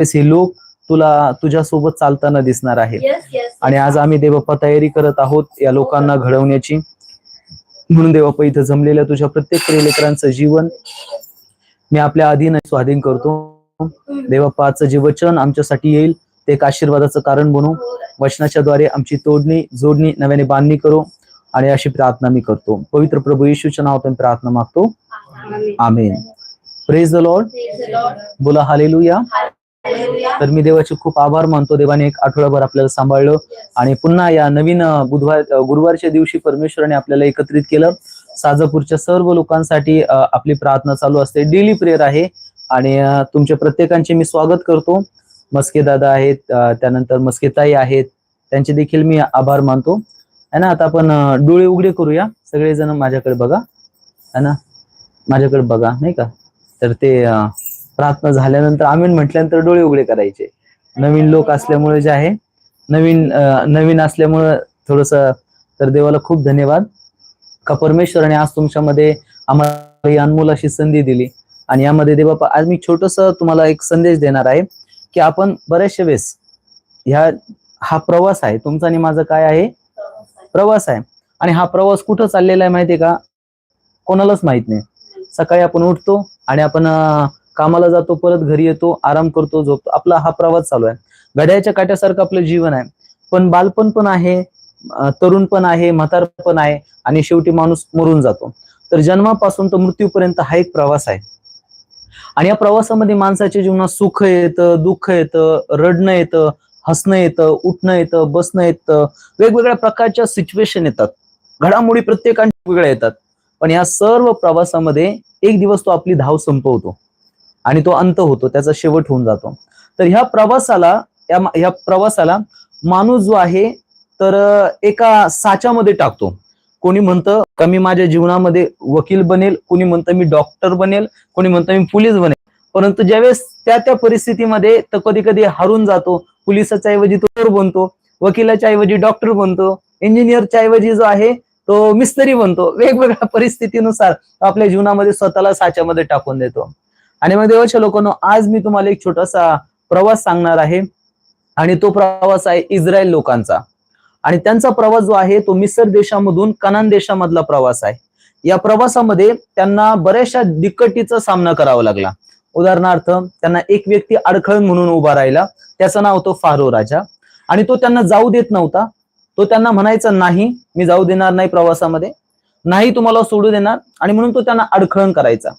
हे लोक तुला तुझ्या सोबत चालताना दिसणार आहे. आणि आज आम्ही देवप्पा तयारी करत आहोत या लोकांना घडवण्याची. म्हणून देवप्पा इथं जमलेल्या तुझ्या प्रत्येक प्रियलेकरांचं जीवन मी आपल्या अधीन आणि स्वाधीन करतो. देवप्पा आजचं जे वचन आमच्यासाठी येईल ते एक आशीर्वादाचं कारण बनू. वचनाच्या द्वारे आमची तोडणी जोडणी नव्याने बांधणी करू. आणि अशी प्रार्थना मी करतो. पवित्र प्रभू येशूच्या नावातून प्रार्थना मागतो. आमेन. Praise the Lord. बोला हालेलुया. तर मी देवाचे खूप आभार मानतो. देवाने एक आठवडाभर आपल्याला सांभाळलं. आणि पुन्हा या नवीन बुधवार गुरुवारच्या दिवशी परमेश्वराने आपल्याला एकत्रित केलं. साजापूरच्या सर्व लोकांसाठी आपली प्रार्थना चालू असते. डेली प्रेयर आहे. आणि तुमच्या प्रत्येकांचे मी स्वागत करतो. मस्के दादा आहेत त्यानंतर मस्केताई आहेत. त्यांचे देखील मी आभार मानतो. है ना? आता आपण डोळे उघडे करूया. सगळेजण माझ्याकडे बघा. है ना? माझ्याकडे बघा. नाही का? तर ते प्रार्थना झाल्यानंतर आमीन म्हटल्यानंतर डोळे उघडे करायचे. नवीन लोक असल्यामुळे जे आहे नवीन नवीन असल्यामुळं थोडस तर देवाला खूप धन्यवाद. का परमेश्वराने आज तुमच्यामध्ये आम्हाला ही अनमोल अशी संधी दिली आणि यामध्ये देवा आज मी छोटस तुम्हाला एक संदेश देणार आहे की आपण बऱ्याचशा वेळेस ह्या हा प्रवास आहे तुमचा आणि माझा काय आहे? प्रवास आहे. आणि हा प्रवास कुठं चाललेला आहे माहितीये का? कोणालाच माहीत नाही. सकाळी आपण उठतो आणि आपण कामाला जातो परत घरी येतो आराम करतो झोपतो. आपला हा प्रवास चालू आहे. घड्याच्या काट्यासारखं आपलं जीवन आहे. पण बालपण पण आहे तरुण पण आहे म्हातार पण आहे आणि शेवटी माणूस मरून जातो. तर जन्मापासून तर मृत्यूपर्यंत हा एक प्रवास आहे. आणि या प्रवासामध्ये माणसाच्या जीवनात सुख येतं दुःख येतं रडणं येतं हसणं येतं उठणं येतं बसणं येतं. वेगवेगळ्या प्रकारच्या सिच्युएशन येतात. घडामोडी प्रत्येकांच्या वेगळ्या येतात. पण या सर्व प्रवासामध्ये एक दिवस तो आपली धाव संपवतो. आणि तो अंत होतो त्याचा शेवट होऊन जातो. तर ह्या प्रवासाला या ह्या प्रवासाला माणूस जो आहे तर एका साच्यामध्ये टाकतो. कोणी म्हणतं का मी माझ्या जीवनामध्ये वकील बनेल? कोणी म्हणतं मी डॉक्टर बनेल? कोणी म्हणतं मी पोलीस बनेल? परंतु ज्यावेळेस त्या त्या परिस्थितीमध्ये तर कधी कधी हारून जातो. पोलिसाच्या ऐवजी तो बनतो वकिलाच्या ऐवजी डॉक्टर बनतो इंजिनियरच्या ऐवजी जो आहे तो मिस्त्री बनतो. वेगवेगळ्या परिस्थितीनुसार आपल्या जीवनामध्ये स्वतःला साच्यामध्ये टाकून देतो. आणि मग देवाच्या लोकांनो आज मी तुम्हाला एक छोटासा प्रवास सांगणार आहे. आणि तो प्रवास आहे इस्रायल लोकांचा. आणि त्यांचा प्रवास जो आहे तो मिसर देशामधून कनान देशामधला प्रवास आहे. या प्रवासामध्ये त्यांना बऱ्याचशा दिक्कटीचा सामना करावा लागला. उदाहरणार्थ त्यांना एक व्यक्ती अडखळण म्हणून उभा राहिला. त्याचं नाव होतं फारो राजा. आणि तो त्यांना जाऊ देत नव्हता. तो त्यांना म्हणायचा नाही मी जाऊ देणार नाही प्रवासामध्ये. नाही तुम्हाला सोडू देणार. आणि म्हणून तो त्यांना अडखळण करायचा.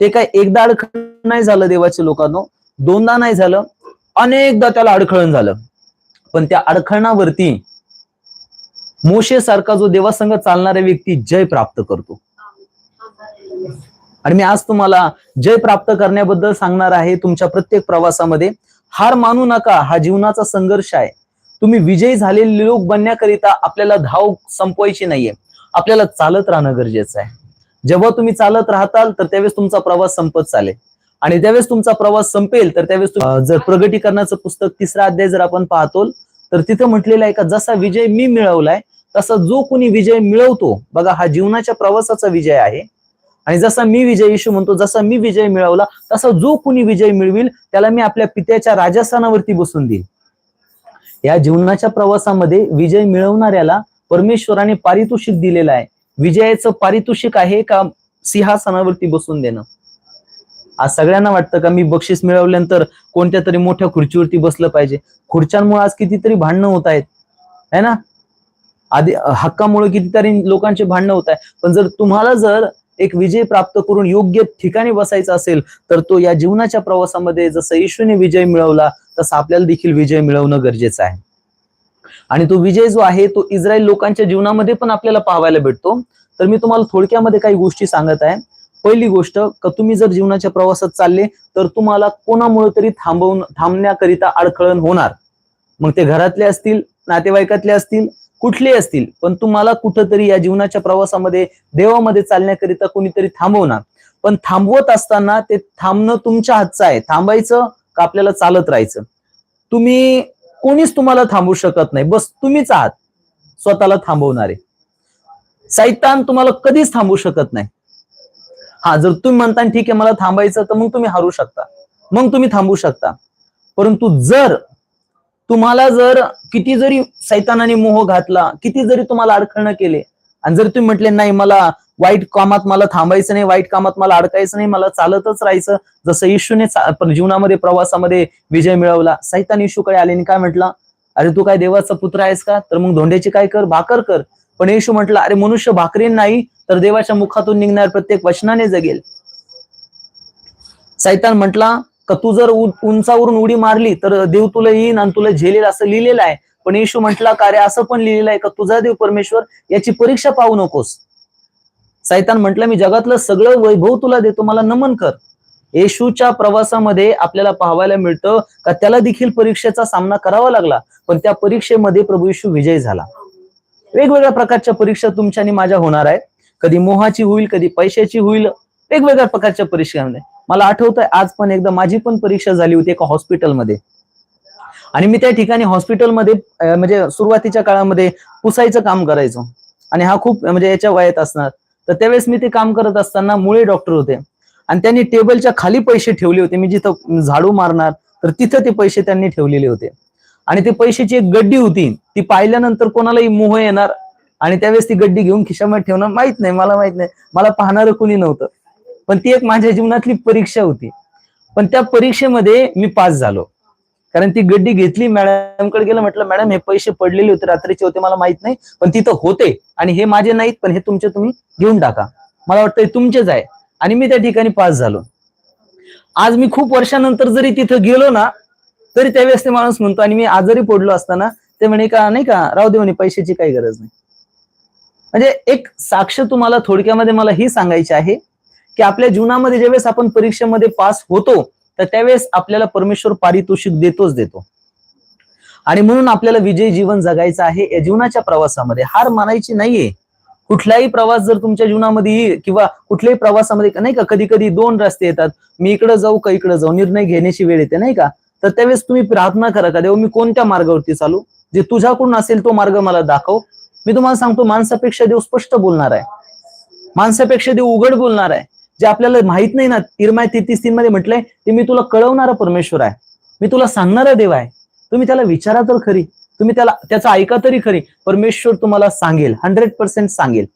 ते काय एकदा अडखळ नाही झालं देवाच्या लोकांनो. दोनदा नाही झालं अनेकदा त्याला अडखळण झालं. पण त्या अडखळणावरती मोशे सारखा जो देवासंग चालणारा व्यक्ती जय प्राप्त करतो. आणि मी आज तुम्हाला जय प्राप्त करण्याबद्दल सांगणार आहे तुमच्या प्रत्येक प्रवासामध्ये. हार मानू नका हा जीवनाचा संघर्ष आहे. तुम्ही विजयी झालेले लोक बनण्याकरिता आपल्याला धाव संपवायची नाहीये. आपल्याला चालत राहणं गरजेचं आहे. जेव्हा तुम्ही चालत राहताल तर त्यावेळेस तुमचा प्रवास संपत चालेल आणि त्यावेळेस तुमचा प्रवास संपेल तर त्यावेळेस जर प्रगटीकरणाचं पुस्तक तिसरा अध्याय जर आपण पाहतो तर तिथं म्हटलेलं आहे का जसा विजय मी मिळवलाय तसा जो कोणी विजय मिळवतो बघा हा जीवनाच्या प्रवासाचा विजय आहे. आणि जसा मी विजय येशू म्हणतो जसा मी विजय मिळवला तसा जो कोणी विजय मिळविल त्याला मी आपल्या पित्याच्या राजस्थानावरती बसून देईल या जीवनाच्या प्रवासामध्ये विजय मिळवणाऱ्याला परमेश्वराने पारितोषिक दिलेला आहे. विजयाचं पारितोषिक आहे का सिंहासनावरती बसून देणं? आज सगळ्यांना वाटतं का मी बक्षीस मिळवल्यानंतर कोणत्या तरी मोठ्या खुर्चीवरती बसलं पाहिजे? खुर्च्यांमुळे आज कितीतरी भांडणं होत आहेत. है ना? आधी हक्कामुळे कितीतरी लोकांचे भांडणं होत आहे पण जर तुम्हाला जर एक विजय प्राप्त करून योग्य ठिकाणी बसायचा असेल तर तो या जीवनाच्या प्रवासामध्ये जसं येशूने विजय मिळवला तसं आपल्याला देखील विजय मिळवणं गरजेचं आहे. आणि तो विजय जो आहे तो इस्रायल लोकांच्या जीवनामध्ये पण आपल्याला पाहायला भेटतो. तर मी तुम्हाला थोडक्यामध्ये काही गोष्टी सांगत आहे. पहिली गोष्ट का तुम्ही जर जीवनाच्या प्रवासात चालले तर तुम्हाला कोणामुळे तरी थांबवून थांबण्याकरिता अडखळण होणार. मग ते घरातले असतील नातेवाईकातले असतील कुठले असतील पण तुम्हाला कुठंतरी या जीवनाच्या प्रवासामध्ये देवामध्ये चालण्याकरिता कोणीतरी थांबवणार. पण थांबवत असताना ते थांबणं तुमच्या हातचं आहे. थांबायचं का आपल्याला चालत राहायचं? तुम्ही कोणीच तुम्हाला थांबवू शकत नाही. बस तुम्हीच आहात. स्वतःला थांबवणारे. सैतान तुम्हाला कधीच थांबवू शकत नाही. हा जर तुम्ही म्हणता ठीक आहे मला थांबायचं तर मग तुम्ही हरू शकता. मग तुम्ही थांबू शकता. परंतु जर तुम्हाला जर किती जरी सैतानाने मोह घातला किती जरी तुम्हाला अडखळणं केले आणि जर तुम्ही म्हटले नाही मला वाईट कामात मला थांबायचं नाही वाईट कामात मला अडकायचं नाही मला चालतच राहायचं. जसं येशूने जीवनामध्ये प्रवासामध्ये विजय मिळवला सैतान येशूकडे आले आणि काय म्हटला? अरे तू काय देवाचा पुत्र आहेस का? तर मग धोंड्याची काय कर? भाकर कर. पण येशू म्हटलं अरे मनुष्य भाकरीन नाही तर देवाच्या मुखातून निघणार प्रत्येक वचनाने जगेल. सैतान म्हटला का तू जर उंचावरून उडी मारली तर देव तुला येईन आणि तुला झेलेल असं लिहिलेलं आहे. पण येशू म्हटला का अरे असं पण लिहिलेलं आहे का? तुझा देव परमेश्वर याची परीक्षा पाहू नकोस. सैतान म्हटलं मी जगातलं सगळं वैभव तुला देतो मला नमन कर. येशूच्या प्रवासामध्ये आपल्याला पाहायला मिळतं का त्याला देखील परीक्षेचा सामना करावा लागला पण त्या परीक्षेमध्ये प्रभू येशू विजय झाला. वेगवेगळ्या प्रकारच्या परीक्षा तुमच्या आणि माझ्या होणार आहेत. कधी मोहाची होईल कधी पैशाची होईल वेगवेगळ्या प्रकारच्या परीक्षांमध्ये मला आठवतंय आज पण एकदा माझी पण परीक्षा झाली होती एका हॉस्पिटलमध्ये. आणि मी त्या ठिकाणी हॉस्पिटलमध्ये म्हणजे सुरुवातीच्या काळामध्ये पुसायचं काम करायचो. आणि हा खूप म्हणजे याच्या वयात असणार. तर त्यावेळेस मी ते काम करत असताना मुळे डॉक्टर होते. आणि त्यांनी टेबलच्या खाली पैसे ठेवले होते. मी जिथं झाडू मारणार तर तिथं ते पैसे त्यांनी ठेवलेले होते. आणि ते पैशाची एक गड्डी होती. ती पाहिल्यानंतर कोणालाही मोह येणार आणि त्यावेळेस ती गड्डी घेऊन खिशामध्ये ठेवणं माहीत नाही मला माहीत नाही. मला पाहणारं कुणी नव्हतं. पण ती एक माझ्या जीवनातली परीक्षा होती. पण त्या परीक्षेमध्ये मी पास झालो. कारण ती गड्डी घेतली मॅडमकडे गेलं म्हटलं मॅडम हे पैसे पडलेले होते रात्रीचे होते मला माहीत नाही पण तिथं होते आणि हे माझे नाहीत पण हे तुमचे तुम्ही घेऊन टाका. मला वाटतं तुमचेच आहे. आणि मी त्या ठिकाणी पास झालो. आज मी खूप वर्षानंतर जरी तिथं गेलो ना तरी त्यावेळेस ते माणूस म्हणतो आणि मी आजारी पडलो असताना ते म्हणे का नाही का राहू दे म्हणे पैशाची काही गरज नाही. म्हणजे एक साक्ष तुम्हाला थोडक्यामध्ये मला ही सांगायची आहे की आपल्या जीवनामध्ये ज्यावेळेस आपण परीक्षेमध्ये पास होतो तर त्यावेळेस आपल्याला परमेश्वर पारितोषिक देतोच देतो. आणि म्हणून आपल्याला विजय जीवन जगायचं आहे या जीवनाच्या प्रवासामध्ये. हार मानायची नाहीये. कुठलाही प्रवास जर तुमच्या जीवनामध्ये येईल किंवा कुठल्याही प्रवासामध्ये नाही का कधी कधी दोन रस्ते येतात. मी इकडे जाऊ का इकडे जाऊ निर्णय घेण्याची वेळ येते नाही का? तर त्यावेळेस तुम्ही प्रार्थना करा का देव मी कोणत्या मार्गावरती चालू? जे तुझ्याकडून असेल तो मार्ग मला दाखव. मी तुम्हाला सांगतो माणसापेक्षा देव स्पष्ट बोलणार आहे. माणसापेक्षा देव उघड बोलणार आहे. जे आपल्याला माहीत नाही ना तिरमाय तेहतीस तीन मध्ये म्हटलंय ते मी तुला कळवणारा परमेश्वर आहे. मी तुला सांगणारा देव आहे. तुम्ही त्याला विचारा तर खरी. तुम्ही त्याला त्याचा ऐका तरी खरी. परमेश्वर तुम्हाला सांगेल हंड्रेड पर्सेंट सांगेल.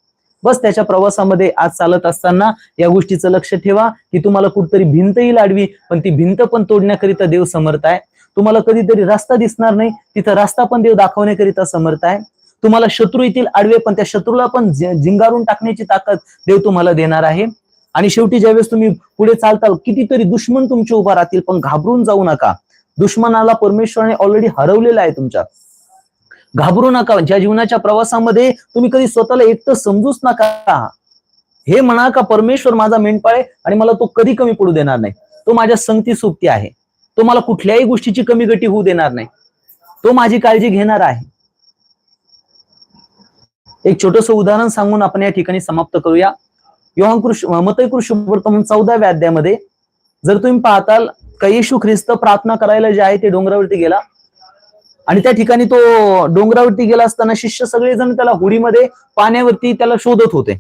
बस त्याच्या प्रवासामध्ये आज चालत असताना या गोष्टीचं लक्ष ठेवा की तुम्हाला कुठतरी भिंत येईल आडवी पण ती भिंत पण तोडण्याकरिता देव समर्थ आहे. तुम्हाला कधीतरी रस्ता दिसणार नाही तिथं रस्ता पण देव दाखवण्याकरिता समर्थ आहे. तुम्हाला शत्रू येतील आडवे पण त्या शत्रूला पण जिंगारून झिंगारून टाकण्याची ताकद देव तुम्हाला देणार आहे. आणि शेवटी ज्यावेळेस तुम्ही पुढे चालताल कितीतरी दुश्मन तुमचे उभा राहतील पण घाबरून जाऊ नका. दुश्मनाला परमेश्वराने ऑलरेडी हरवलेला आहे तुमच्या. घाबरू नका. ज्या जीवनाच्या प्रवासामध्ये तुम्ही कधी स्वतःला एकटं समजूच नका. हे म्हणा का परमेश्वर माझा मेंढपाळ आहे आणि मला तो कधी कमी पडू देणार नाही. तो माझ्या संगती सोबती आहे. तो मला कुठल्याही गोष्टीची कमी गटी होऊ देणार नाही. तो माझी काळजी घेणार आहे. एक छोटस उदाहरण सांगून आपण या ठिकाणी समाप्त करूया. योहान कृष्ण मतय कृष्ण चौदाव्या अध्यायामध्ये जर तुम्ही पाहताल का येशू ख्रिस्त प्रार्थना करायला जे आहे ते डोंगरावरती गेला. आणि त्या ठिकाणी तो डोंगरावरती गेला असताना शिष्य सगळेजण त्याला होडीमध्ये पाण्यावरती त्याला शोधत होते.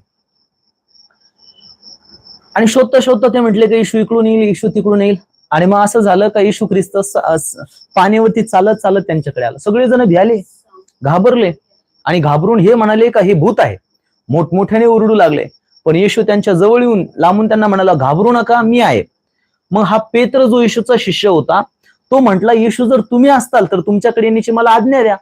आणि शोधता शोधता ते म्हटले की येशू इकडून येईल येशू तिकडून येईल. आणि मग असं झालं का येशू ख्रिस्त पाण्यावरती चालत चालत त्यांच्याकडे आला. सगळेजण भ्याले घाबरले. आणि घाबरून हे म्हणाले का हे भूत आहे. मोठमोठ्याने ओरडू लागले. पण येशू त्यांच्या जवळ येऊन लांबून त्यांना म्हणाला घाबरू नका मी आहे. मग हा पेत्र जो येशूचा शिष्य होता तो म्हटला येशू जर तुम्ही असताल तर तुमच्याकडे येण्याची मला आज्ञा द्या.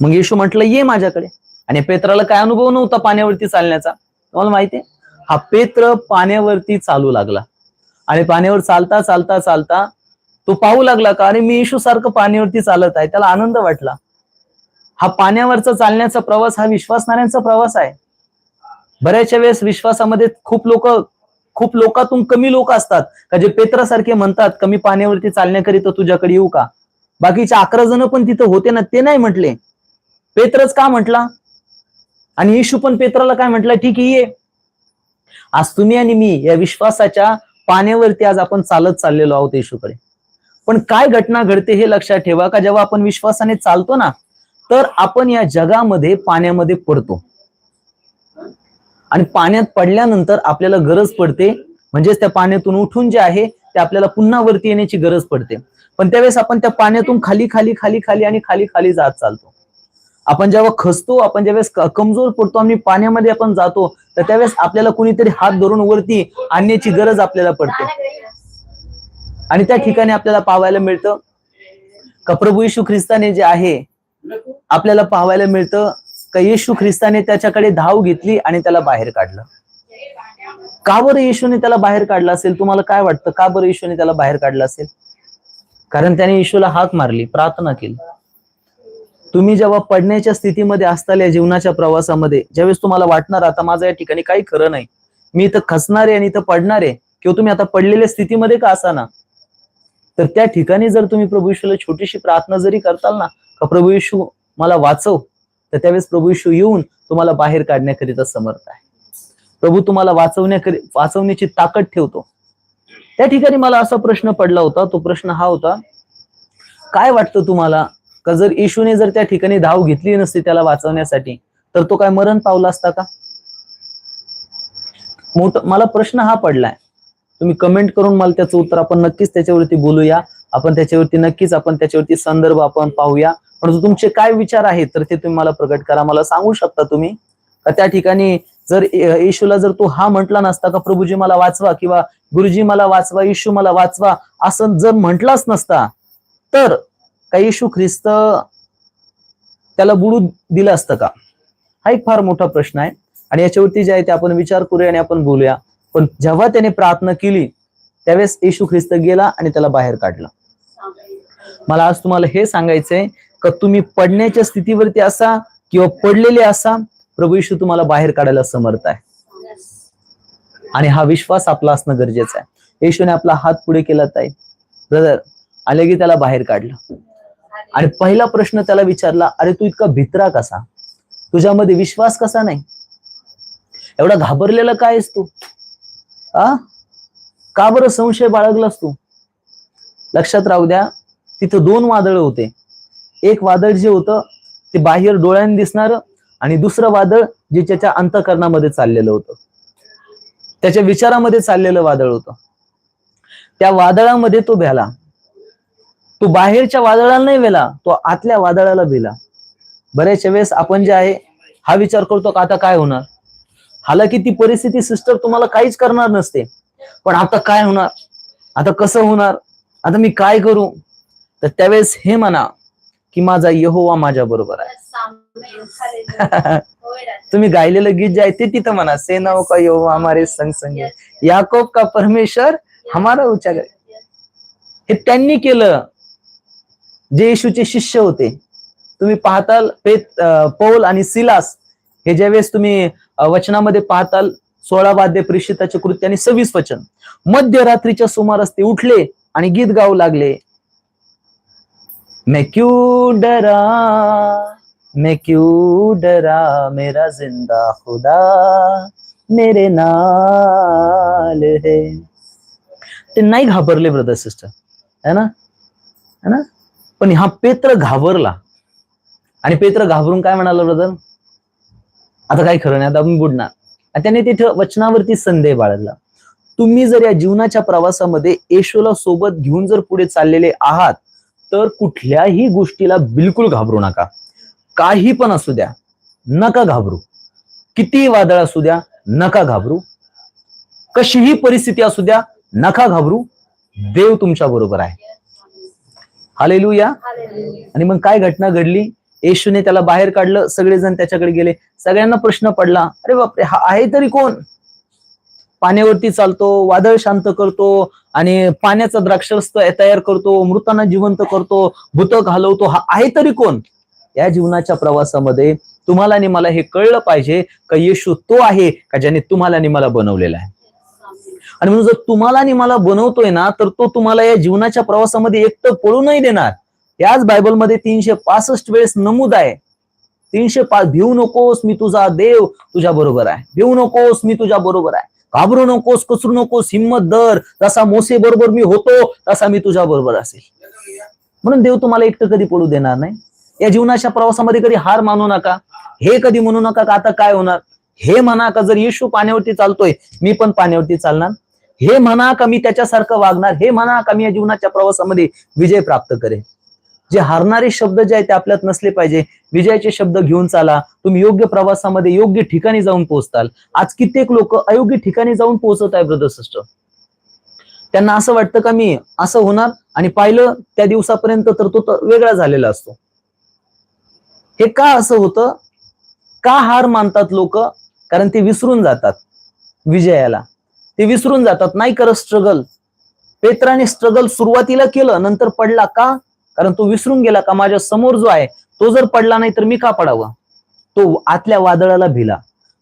मग येशू म्हटलं ये माझ्याकडे. आणि पेत्राला काय अनुभव नव्हता पाण्यावरती चालण्याचा? तुम्हाला माहितीये हा पेत्र पाण्यावरती चालू लागला. आणि पाण्यावर चालता चालता चालता तो पाहू लागला का अरे मी येशू सारखं पाण्यावरती चालत आहे त्याला आनंद वाटला. हा पाण्यावरचा चालण्याचा प्रवास हा विश्वासणाऱ्यांचा प्रवास आहे. बऱ्याचशा वेळेस विश्वासामध्ये खूप लोक खूप लोकातून कमी लोक असतात का जे पेत्रासारखे म्हणतात कमी पाण्यावरती चालण्याकरिता तुझ्याकडे येऊ का? बाकीचे अकरा जण पण तिथं होते ना ते नाही म्हटले. पेत्रच का म्हटला? आणि येशू पण पेत्राला काय म्हटलं ठीक आहे ये. आज तुम्ही आणि मी या विश्वासाच्या पाण्यावरती आज आपण चालत चाललेलो आहोत येशूकडे. पण काय घटना घडते हे लक्षात ठेवा का? जेव्हा आपण विश्वासाने चालतो ना तर आपण या जगामध्ये पाण्यामध्ये पडतो. आणि पाण्यात पडल्यानंतर आपल्याला गरज पडते. म्हणजेच त्या पाण्यातून उठून जे आहे ते आपल्याला पुन्हा वरती येण्याची गरज पडते. पण त्यावेळेस आपण त्या पाण्यातून खाली खाली खाली खाली आणि खाली खाली जात चालतो. आपण जेव्हा खसतो आपण ज्यावेळेस कमजोर पडतो आणि पाण्यामध्ये आपण जातो तर त्यावेळेस आपल्याला कुणीतरी हात धरून वरती आणण्याची गरज आपल्याला पडते. आणि त्या ठिकाणी आपल्याला पाहायला मिळतं का प्रभू येशू ख्रिस्ताने जे आहे आपल्याला पाहायला मिळतं का येशू ख्रिस्ताने त्याच्याकडे धाव घेतली आणि त्याला बाहेर काढलं? का बरं येशूने त्याला बाहेर काढलं असेल? तुम्हाला काय वाटतं? का बरं येशूने त्याला बाहेर काढलं असेल? कारण त्याने येशूला हाक मारली प्रार्थना केली. तुम्ही जेव्हा पडण्याच्या स्थितीमध्ये असताल या जीवनाच्या प्रवासामध्ये ज्यावेळेस तुम्हाला वाटणार आता माझं या ठिकाणी काही खरं नाही. मी इथं खचणार आहे आणि इथं पडणार आहे किंवा तुम्ही आता पडलेल्या स्थितीमध्ये का असाना? तर त्या ठिकाणी जर तुम्ही प्रभू येशूला छोटीशी प्रार्थना जरी करताल ना का प्रभू येशू मला वाचव तर त्यावेळेस प्रभू येशू येऊन तुम्हाला बाहेर काढण्याकरिता समर्थ आहे. प्रभू तुम्हाला वाचवण्याकरी वाचवण्याची ताकद ठेवतो. त्या ठिकाणी मला असा प्रश्न पडला होता तो प्रश्न हा होता काय वाटतं तुम्हाला? का जर येशूने जर त्या ठिकाणी धाव घेतली नसती त्याला वाचवण्यासाठी तर तो काय मरण पावला असता का? मोठ मला प्रश्न हा पडलाय. तुम्ही कमेंट करून मला त्याचं उत्तर आपण नक्कीच त्याच्यावरती बोलूया. आपण त्याच्यावरती नक्कीच आपण त्याच्यावरती संदर्भ आपण पाहूया. परंतु तुमचे काय विचार आहेत तर ते तुम्ही मला प्रकट करा. मला सांगू शकता तुम्ही? का त्या ठिकाणी जर येशूला जर तो हा म्हटला नसता का प्रभूजी मला वाचवा किंवा गुरुजी मला वाचवा येशू मला वाचवा असं जर म्हटलाच नसता तर का येशू ख्रिस्त त्याला बुडू दिलं असतं का? हा एक फार मोठा प्रश्न आहे. आणि याच्यावरती जे आहे ते आपण विचार करूया आणि आपण बोलूया. पण जेव्हा त्याने प्रार्थना केली त्यावेळेस येशू ख्रिस्त गेला आणि त्याला बाहेर काढलं. मला आज तुम्हाला हे सांगायचंय का तुम्ही पडण्याच्या स्थितीवरती असा किंवा पडलेले असा प्रभू येशू तुम्हाला बाहेर काढायला समर्थ आहे. आणि हा विश्वास आपला असणं गरजेचं आहे. येशूने आपला हात पुढे केला ताई. ब्रदर आले की त्याला बाहेर काढलं. आणि पहिला प्रश्न त्याला विचारला अरे तू इतका भित्रा कसा? तुझ्यामध्ये विश्वास कसा नाही? एवढा घाबरलेला काय तू? आ? का बरं संशय बाळगलास तू? लक्षात राहू द्या तिथं दोन वादळ होते. एक वादळ जे होतं ते बाहेर डोळ्याने दिसणार आणि दुसरं वादळ जे त्याच्या अंतकरणामध्ये चाललेलं होतं. त्याच्या विचारामध्ये चाललेलं वादळ होतं. त्या वादळामध्ये तो भ्याला तो बाहेरच्या वादळाला नाही भेला तो आतल्या वादळाला भिला. बऱ्याचशा वेळेस आपण जे आहे हा विचार करतो का आता काय होणार? हालाकी ती परिस्थिती सिस्टर तुम्हाला काहीच करणार नसते. पण आता काय होणार? आता कसं होणार? आता मी काय करू? तर त्यावेळेस हे म्हणा की माझा यहोवा माझ्या बरोबर आहे. तुम्ही गायलेलं गीत जे आहे ते तिथं म्हणा सेनाओ का यहोवा हमारे संग संग है. याकोब का परमेश्वर हमारा उच्चार हे त्यांनी केलं. जे येशूचे शिष्य होते. तुम्ही पाहताल पेत पौल आणि सिलास हे ज्यावेळेस तुम्ही वचनामध्ये पाहताल सोळा वाद्य प्रेषिताचे कृत्य आणि सव्वीस वचन. मध्यरात्रीच्या सुमारास ते उठले आणि गीत गाऊ लागले. मैं क्यों डरा? मैं क्यों डरा? मेरा जिंदा खुदा मेरे नाल है। ते नाही घाबरले ब्रदर सिस्टर है ना? है ना? पण हा पेत्र घाबरला. आणि पेत्र घाबरून काय म्हणाला ब्रदर आता काय खरं नाही आता मी बुडणार. त्याने तिथं वचनावरती संदेह बाळगला. तुम्ही जर या जीवनाच्या प्रवासामध्ये येशूला सोबत घेऊन जर पुढे चाललेले आहात तर कुठल्याही गोष्टीला बिलकुल घाबरू नका. काही पण असू द्या नका घाबरू. कितीही वादळ असू द्या नका घाबरू. कशीही परिस्थिती असू द्या नका घाबरू. देव तुमच्या बरोबर आहे. हालेलुया आणि मग काय घटना घडली? येशूने त्याला बाहेर काढलं सगळेजण त्याच्याकडे गेले. सगळ्यांना प्रश्न पडला अरे बापरे हा आहे तरी कोण? पाण्यावरती चालतो वादळ शांत करतो आणि पाण्याचा द्राक्षरस तयार करतो मृतांना जिवंत करतो भूत घालवतो हा आहे तरी कोण? या जीवनाच्या प्रवासामध्ये तुम्हाला आणि मला हे कळलं पाहिजे का येशू तो आहे का ज्याने तुम्हाला आणि मला बनवलेला आहे? आणि म्हणून जर तुम्हाला आणि मला बनवतोय ना तर तो तुम्हाला या जीवनाच्या प्रवासामध्ये एकटं पळू नाही देणार. याच बायबलमध्ये तीनशे पासष्ट वेळेस नमूद आहे. तीनशे पाच भिवू नकोस मी तुझा देव तुझ्या बरोबर आहे. भिवू नकोस मी तुझ्या बरोबर आहे. घाबरू नकोस कसरू नकोस हिंमत दर जसा मोसे बरोबर मी होतो तसा मी तुझ्या बरोबर असेल. म्हणून देव तुम्हाला एकटं कधी पडू देणार नाही. या जीवनाच्या प्रवासामध्ये कधी हार मानू नका. हे कधी म्हणू नका का आता काय होणार? हे म्हणा का जर येशू पाण्यावरती चालतोय मी पण पाण्यावरती चालणार. हे म्हणा का मी त्याच्यासारखं वागणार? हे म्हणा का मी या जीवनाच्या प्रवासामध्ये विजय प्राप्त करेन? जे हारणारे शब्द जे आहेत ते आपल्यात नसले पाहिजे. विजयाचे शब्द घेऊन चाला. तुम्ही योग्य प्रवासामध्ये योग्य ठिकाणी जाऊन पोहोचताल. आज कित्येक लोक अयोग्य ठिकाणी जाऊन पोहोचत आहे ब्रदर सिस्टर त्यांना असं वाटतं का मी असं होणार? आणि पाहिलं त्या दिवसापर्यंत तर तो तर वेगळा झालेला असतो. हे का असं होतं? का हार मानतात लोक? कारण ते विसरून जातात विजयाला. ते विसरून जातात. नाही करत स्ट्रगल पेत्राने स्ट्रगल सुरुवातीला केलं नंतर पडला का? कारण तो विसरून गेला का माझ्यासमोर जो आहे तो जर पडला नाही तर मी का पडावा? तो आतल्या वादळाला भिला.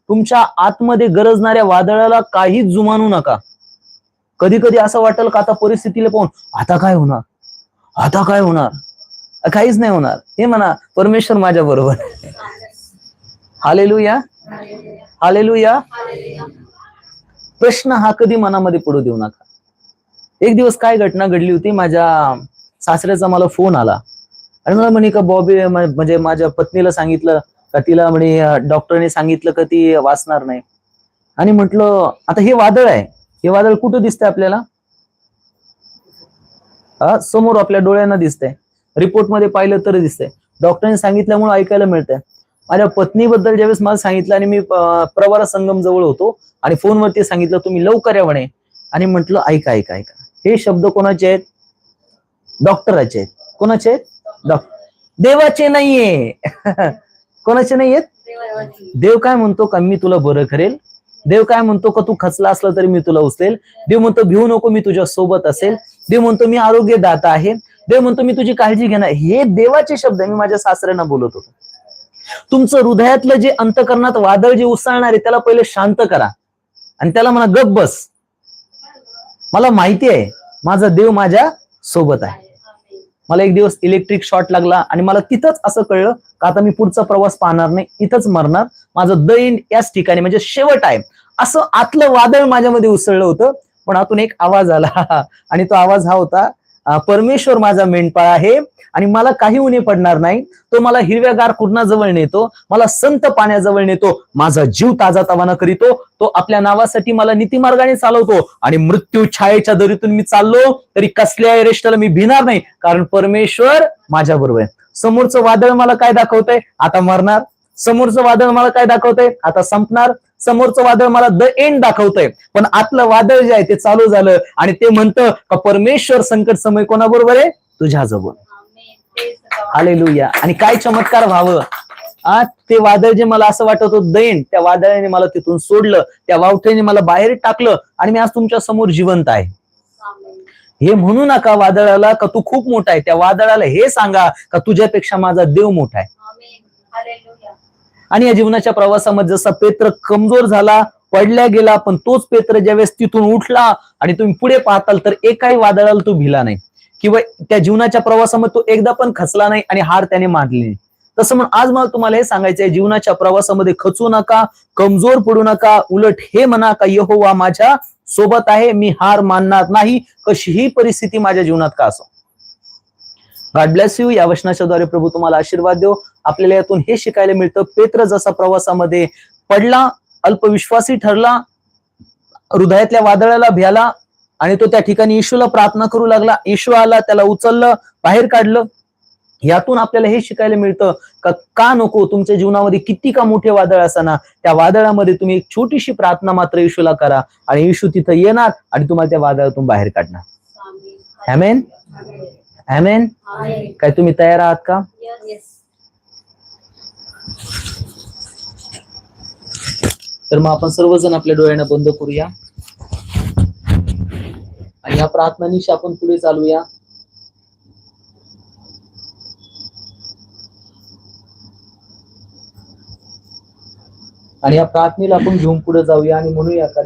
तुमच्या आतमध्ये गरजणाऱ्या वादळाला काहीच जुमानू नका. कधी कधी असं वाटेल का आता परिस्थितीला पाहून आता काय होणार? आता काय होणार? काहीच नाही होणार. हे म्हणा परमेश्वर माझ्या बरोबर हालेलुया हालेलुया प्रश्न हा कधी मनामध्ये पडू देऊ नका. एक दिवस काय घटना घडली होती? माझ्या सासऱ्याचा मला फोन आला. आणि मला म्हणे का बॉबी म्हणजे माझ्या पत्नीला सांगितलं का तिला म्हणे डॉक्टरने सांगितलं का ती वाचणार नाही. आणि म्हटलं आता हे वादळ आहे. हे वादळ कुठं दिसतंय आपल्याला? समोर आपल्या डोळ्यांना दिसतंय. रिपोर्टमध्ये पाहिलं तर दिसतंय. डॉक्टरांनी सांगितल्यामुळे ऐकायला मिळतंय. माझ्या पत्नीबद्दल ज्यावेळेस मला सांगितलं आणि मी प्रवारा संगम जवळ होतो आणि फोनवरती सांगितलं तुम्ही लवकर या म्हणे. आणि म्हटलं ऐका ऐका ऐका. हे शब्द कोणाचे आहेत? डॉक्टराचे आहेत. कोणाचे आहेत? डॉक्टर देवाचे नाहीये. कोणाचे नाहीयेत देव काय म्हणतो का मी तुला बरं करेल? देव काय म्हणतो का तू खचला असला तरी मी तुला उचलेल? देव म्हणतो भिवू नको मी तुझ्या सोबत असेल. देव म्हणतो मी आरोग्य दाता आहे. देव म्हणतो मी तुझी काळजी घेणार. हे देवाचे शब्द मी माझ्या सासऱ्यांना बोलत होतो. तुमचं हृदयातलं जे अंतकरणात वादळ जे उसळणार आहे त्याला पहिले शांत करा. आणि त्याला म्हणा गप बस. मला माहिती आहे माझा देव माझ्या सोबत आहे. मला एक दिवस इलेक्ट्रिक शॉर्ट लागला आणि मला तिथंच असं कळलं का आता मी पुढचा प्रवास पाहणार नाही इथंच मरणार. माझं दैन याच ठिकाणी म्हणजे शेवट आहे. असं आतलं वादळ माझ्यामध्ये उसळलं होतं पण आतून एक आवाज आला. आणि तो आवाज हा होता परमेश्वर माझा मेंढपाळ आहे आणि मला काही उणे पडणार नाही. तो मला हिरव्यागार कुर्णाजवळ नेतो मला संत पाण्याजवळ नेतो माझा जीव ताजा तवाना करीतो तो आपल्या नावासाठी मला नीतिमार्गाने चालवतो आणि मृत्यू छायेच्या दरीतून मी चाललो तरी कसल्याही रेष्टाला मी भिणार नाही कारण परमेश्वर माझ्या बरोबर आहे. समोरचं वादळ मला काय दाखवतंय? आता मरणार. समोरचं वादळ मला काय दाखवतंय? आता संपणार. समोरचं वादळ मला द एंड दाखवतंय. पण आतलं वादळ जे आहे ते चालू झालं आणि ते म्हणतं का परमेश्वर संकट समय कोणाबरोबर आहे? तुझ्याजवळ. लुया आणि काय चमत्कार व्हावं? आ ते वादळ जे मला असं वाटत होतं दैन त्या वादळाने मला तिथून सोडलं त्या वावठ्याने मला बाहेर टाकलं आणि मी आज तुमच्यासमोर जिवंत आहे. हे म्हणू नका वादळाला का तू खूप मोठा आहे. त्या वादळाला हे सांगा का तुझ्यापेक्षा माझा देव मोठा आहे. आणि या जीवनाच्या प्रवासामध्ये जसा पेत्र कमजोर झाला पडल्या गेला पण तोच पेत्र ज्यावेळेस तिथून उठला आणि तुम्ही पुढे पाहताल तर एकाही वादळाला तो भिला नाही. किंवा त्या जीवनाच्या प्रवासामध्ये तो एकदा पण खचला नाही आणि हार त्याने मानली नाही. तसं म्हणून आज मला तुम्हाला हे सांगायचंय जीवनाच्या प्रवासामध्ये खचू नका कमजोर पडू नका उलट हे म्हणा का यहोवा माझ्या सोबत आहे मी हार मानणार नाही कशीही परिस्थिती माझ्या जीवनात का असो. गॉड ब्लेस यू या वचनाच्याद्वारे प्रभू तुम्हाला आशीर्वाद देव आपल्याला यातून हे शिकायला मिळतं. पेत्र जसा प्रवासामध्ये पडला अल्पविश्वासी ठरला हृदयातल्या वादळाला भ्याला आणि तो त्या ठिकाणी येशूला प्रार्थना करू लागला. येशू आला त्याला उचललं बाहेर काढलं. यातून आपल्याला हे शिकायला मिळतं का का नको तुमच्या जीवनामध्ये किती का मोठे वादळ असताना त्या वादळामध्ये तुम्ही एक छोटीशी प्रार्थना मात्र येशूला करा आणि येशू तिथं येणार आणि तुम्हाला त्या वादळातून बाहेर काढणार. हॅमेन हॅमेन काय तुम्ही तयार आहात का तर मग आपण सर्वजण आपल्या डोळ्यांना बंद करूया. आणि या प्रार्थनानिशी आपण पुढे चालूया. आणि या प्रार्थनेला आपण घेऊन पुढे जाऊया आणि म्हणूया का